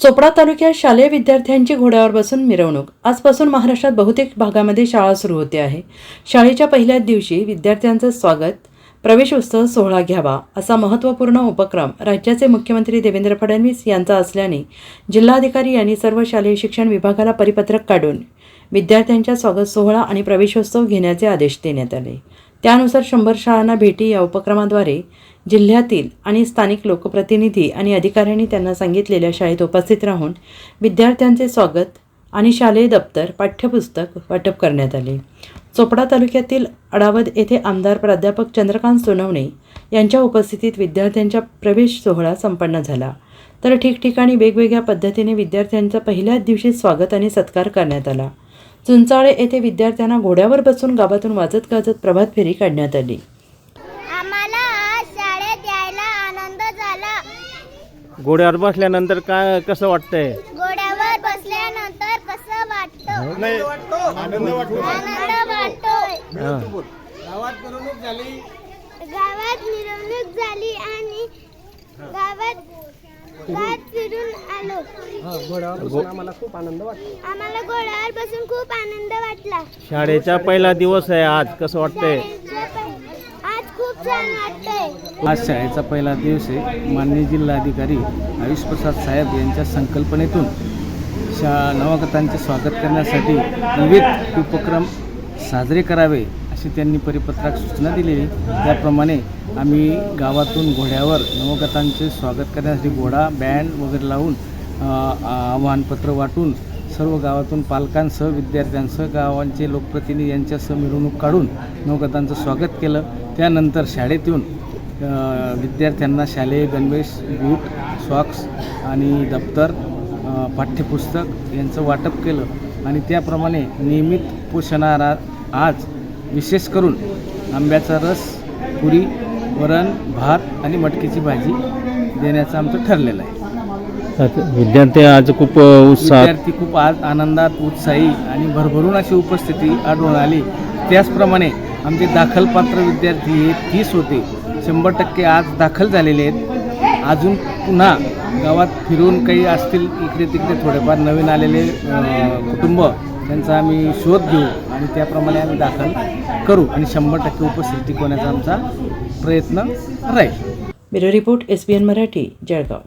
चोपडा तालुक्यात शालेय विद्यार्थ्यांची घोड्यावर बसून मिरवणूक. आजपासून महाराष्ट्रात बहुतेक भागामध्ये शाळा सुरू होते आहे. शाळेच्या पहिल्याच दिवशी विद्यार्थ्यांचं स्वागत. प्रवेशोत्सव सोहळा घ्यावा असा महत्त्वपूर्ण उपक्रम राज्याचे मुख्यमंत्री देवेंद्र फडणवीस यांचा असल्याने जिल्हाधिकारी यांनी सर्व शालेय शिक्षण विभागाला परिपत्रक काढून विद्यार्थ्यांच्या स्वागत सोहळा आणि प्रवेशोत्सव घेण्याचे आदेश देण्यात आले. त्यानुसार शंभर शाळांना भेटी या उपक्रमाद्वारे जिल्ह्यातील आणि स्थानिक लोकप्रतिनिधी आणि अधिकाऱ्यांनी त्यांना सांगितलेल्या शाळेत उपस्थित राहून विद्यार्थ्यांचे स्वागत आणि शालेय दप्तर पाठ्यपुस्तक वाटप करण्यात आले. चोपडा तालुक्यातील अडावद येथे आमदार प्राध्यापक चंद्रकांत सोनवणे यांच्या उपस्थितीत विद्यार्थ्यांचा प्रवेश सोहळा संपन्न झाला. तर ठिकठिकाणी वेगवेगळ्या पद्धतीने विद्यार्थ्यांचा पहिल्याच दिवशी स्वागत आणि सत्कार करण्यात आला. चुंचाळे येथे विद्यार्थ्यांना घोड्यावर बसून गावातून वाजत गाजत प्रभात फेरी काढण्यात आली. आम्हाला आज शाळेत यायला आनंद झाला. घोड्यावर बसल्यानंतर काय कसं वाटतंय? घोड्यावर बसल्यानंतर कसं वाटतं? आनंद वाटतोय. हा. गावात मिरवणूक झाली आणि गावात गावात आलो. आम्हाला घोड्यावर बसून खूप आनंद वाटला. शाळेचा पहिला दिवस आहे आज कसं वाटतंय? आज खूप छान वाटतंय. आज शाळेचा पहिला दिवस आहे. माननीय जिल्हाधिकारी आयुष प्रसाद साहेब यांच्या संकल्पनेतून शा नवागतांचे स्वागत करण्यासाठी विविध उपक्रम साजरे करावे. अशी त्यांनी परिपत्रक सूचना दिलेली. त्याप्रमाणे आम्ही गावातून घोड्यावर नवगतांचे स्वागत करण्यासाठी घोडा बँड वगैरे लावून आव्हानपत्र वाटून सर्व गावातून पालकांसह विद्यार्थ्यांसह गावांचे लोकप्रतिनिधी यांच्यासह मिरवणूक काढून नवगतांचं स्वागत केलं. त्यानंतर शाळेत येऊन विद्यार्थ्यांना शालेय गणवेश बूट सॉक्स आणि दप्तर पाठ्यपुस्तक यांचं वाटप केलं. आणि त्याप्रमाणे नियमित पोषणारा आज विशेष करून आंब्याचा रस पुरी वरण भात आणि मटकीची भाजी देण्याचं आमचं ठरलेलं आहे. विद्यार्थी आज खूप अ, उत्साहात विद्यार्थी खूप आज आनंदात उत्साही आणि भरभरून अशी उपस्थिती आढळून आली. त्याचप्रमाणे आमचे दाखलपात्र विद्यार्थी हे तीस होते. शंभर टक्के आज दाखल झालेले आहेत. अजून पुन्हा गावात फिरून काही असतील इकडे तिकडे थोडेफार नवीन आलेले कुटुंब त्यांचा आम्ही शोध घेऊ आणि त्याप्रमाणे आम्ही दाखल करू आणि शंभर टक्के उपस्थिती टिकवण्याचा आमचा प्रयत्न राहील. Bureau report S B N Marathi Jalgaon.